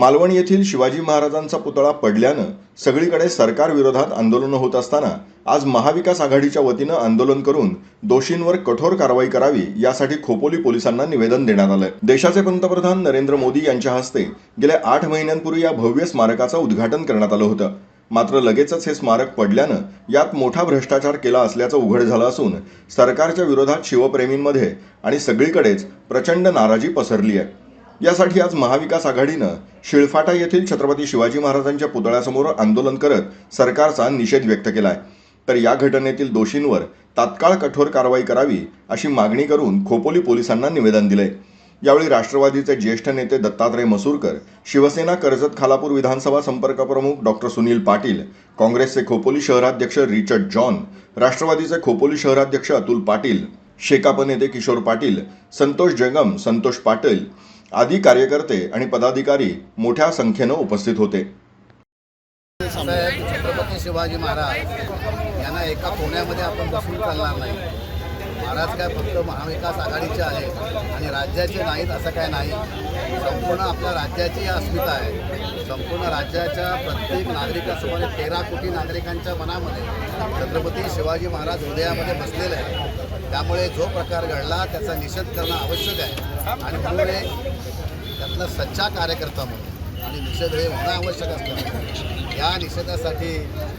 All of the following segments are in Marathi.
मालवण येथील शिवाजी महाराजांचा पुतळा पडल्यानं सगळीकडे सरकार विरोधात आंदोलनं होत असताना आज महाविकास आघाडीच्या वतीनं आंदोलन करून दोषींवर कठोर कारवाई करावी यासाठी खोपोली पोलिसांना निवेदन देण्यात आलं देशाचे पंतप्रधान नरेंद्र मोदी यांच्या हस्ते गेल्या आठ महिन्यांपूर्वी या भव्य स्मारकाचं उद्घाटन करण्यात आलं होतं. मात्र लगेचच हे स्मारक पडल्यानं यात मोठा भ्रष्टाचार केला असल्याचं उघड झालं असून सरकारच्या विरोधात शिवप्रेमींमध्ये आणि सगळीकडेच प्रचंड नाराजी पसरली आहे. यासाठी आज महाविकास आघाडीनं शिळफाटा येथील छत्रपती शिवाजी महाराजांच्या पुतळ्यासमोर आंदोलन करत सरकारचा निषेध व्यक्त केलाय. तर या घटनेतील दोषींवर तात्काळ कठोर कारवाई करावी अशी मागणी करून खोपोली पोलिसांना निवेदन दिले यावेळी राष्ट्रवादीचे ज्येष्ठ नेते दत्तात्रय मसूरकर शिवसेना कर्जत खालापूर विधानसभा संपर्क प्रमुख डॉक्टर सुनील पाटील काँग्रेसचे खोपोली शहराध्यक्ष रिचर्ड जॉन राष्ट्रवादीचे खोपोली शहराध्यक्ष अतुल पाटील शेकाप नेते किशोर पाटील संतोष जगम संतोष पाटील आदी कार्यकर्ते आणि पदाधिकारी मोठ्या संख्येनं उपस्थित होते. छत्रपती शिवाजी महाराज यांना एका कोण्यामध्ये आपण बसून चालणार नाही. महाराज काय फक्त महाविकास आघाडीचे आहेत आणि राज्याचे नाहीत असं काय नाही. संपूर्ण आपल्या राज्याची अस्मिता आहे. संपूर्ण राज्याच्या प्रत्येक नागरिका सुमारे तेरा कोटी नागरिकांच्या मनामध्ये छत्रपती शिवाजी महाराज हृदयामध्ये बसलेले आहे त्यामुळे जो प्रकार घडला त्याचा निषेध करणं आवश्यक आहे. आणि त्यामुळे त्यातला सच्चा कार्यकर्ता म्हणून आणि निषेध हे होणं आवश्यक असतं या निषेधासाठी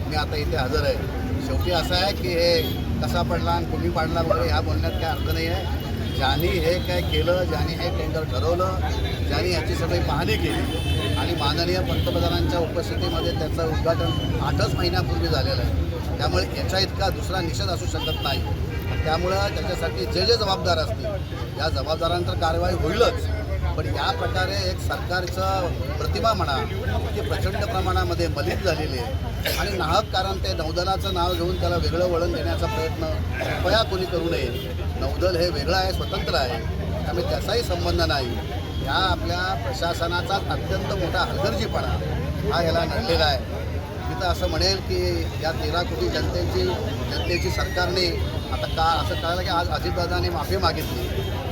मी आता इथे हजर आहे. शेवटी असं आहे की हे कसा पडला आणि कुणी पाडला वगैरे ह्या बोलण्यात काय अर्थ नाही आहे. ज्यांनी हे काय केलं ज्यांनी हे टेंडर ठरवलं ज्यांनी याची सगळी पाहणी केली आणि माननीय पंतप्रधानांच्या उपस्थितीमध्ये त्याचं उद्घाटन आठच महिन्यापूर्वी झालेलं आहे. त्यामुळे याच्या इतका दुसरा निषेध असू शकत नाही. त्यामुळं त्याच्यासाठी जे जे जबाबदार असतील या जबाबदारांतर कारवाई होईलच. पण या प्रकारे एक सरकारचं प्रतिमा म्हणा की प्रचंड प्रमाणामध्ये मलित झालेली आहे. आणि नाहक कारण ते नौदलाचं नाव घेऊन त्याला वेगळं वळण देण्याचा प्रयत्न कृपया कोणी करू नये. नौदल हे वेगळं आहे स्वतंत्र आहे. त्यामुळे त्याचाही संबंध नाही. ह्या आपल्या प्रशासनाचा अत्यंत मोठा हलगर्जीपणा हा याला नडलेला आहे. तर असं म्हणेल की या तेरा कोटी जनतेची जनतेची सरकारने आता का असं कळलं की आज अजितदादाने माफी मागितली.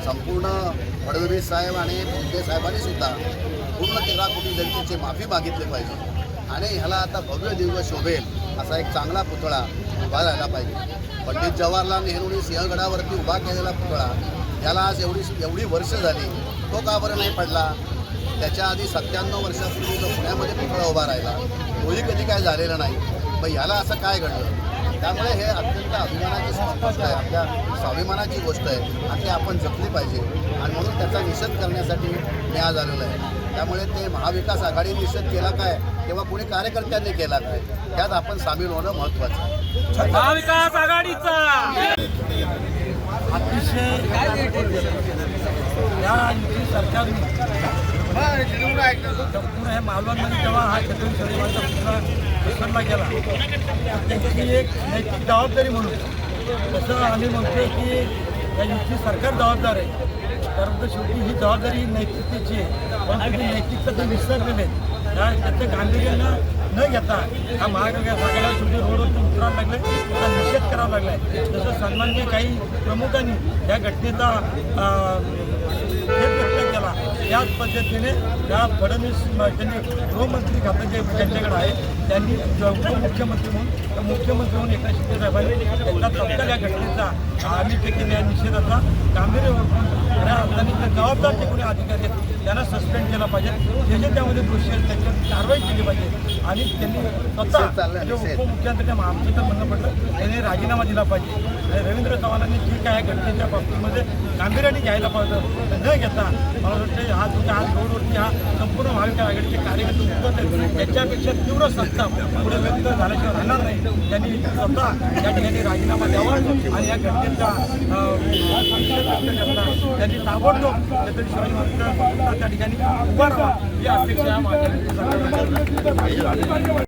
संपूर्ण फडणवीस साहेब आणि भोंगे साहेबांनी सुद्धा पूर्ण तेरा कोटी जनतेची माफी मागितली पाहिजे. आणि ह्याला आता भव्य दिव्य शोभेल असा एक चांगला पुतळा उभा राहिला पाहिजे. पंडित जवाहरलाल नेहरूंनी सिंहगडावरती उभा केलेला पुतळा याला आज एवढी एवढी वर्ष झाली तो का बरं नाही पडला? त्याच्या आधी सत्त्याण्णव वर्षापूर्वी जो पुण्यामध्ये पुतळा उभा राहिला तोही कधी काय झालेला नाही. मग याला असं काय घडलं? त्यामुळे हे अत्यंत अभिमानाची गोष्ट आहे. आपल्या स्वाभिमानाची गोष्ट आहे. आणि ती आपण जपली पाहिजे. आणि म्हणून त्याचा निषेध करण्यासाठी मी आज आलेलो आहे. त्यामुळे ते महाविकास आघाडी निषेध केला काय? किंवा कोणी कार्यकर्त्यांनी केला काय? त्यात आपण सामील होणं महत्त्वाचं आहे. महाविकास आघाडीचा! अतिशय या सरकारने संपूर्ण हे मालवणमध्ये जेव्हा हा छत्रपती शिवाजीचा पुतळा विसरला गेला त्याची एक नैतिक जबाबदारी म्हणून तसं आम्ही म्हणतो की या युती सरकार जबाबदार आहे परंतु शेवटी ही जबाबदारी ही नैतिकतेची आहे. परंतु ती नैतिकता ते विसरलेले आहेत त्या त्याचं गांभीर्यानं न घेता हा महाविकास आघाडीला शेवटी रोडवरती उतरायला लागले त्याचा निषेध करावा लागला. आहे जसं सन्मान्य काही प्रमुखांनी या घटनेचा याच पद्धतीने त्या फडणवीस त्यांनी गृहमंत्री खातं जे त्यांच्याकडे आहे त्यांनी ज- उपमुख्यमंत्री म्हणून मुख्यमंत्री म्हणून एकनाथ शिंदे साहेबांनी त्यांना तत्काळ या घटनेचा आम्ही देखील या निषेधाचा गांभीर्य खऱ्या अर्थाने जे जबाबदार जे कोणी अधिकारी आहेत त्यांना सस्पेंड केला पाहिजे. जे जे त्यामध्ये दोषी आहेत त्यांच्यावर कारवाई केली पाहिजे. आणि त्यांनी स्वतः. उपमुख्यमंत्री आमचं तर म्हणणं पडलं त्यांनी राजीनामा दिला पाहिजे. रवींद्र चव्हाणांनी जे काय घटनेच्या बाबतीमध्ये गांभीर्याने घ्यायला पाहिजे. न घेता मला वाटतं हा तुमच्या आज रोडवरती हा संपूर्ण महाविकास आघाडीचे कार्यकर्ते उतरत आहेत त्याच्यापेक्षा तीव्र संताप पुढे व्यक्त झाल्याशिवाय राहणार नाही. त्यांनी स्वतः या ठिकाणी राजीनामा द्यावा आणि या घटनेचा त्यांनी ताबडतोब छत्रपती शिवाजी महाराज त्या ठिकाणी उभा राहा ही अपेक्षा या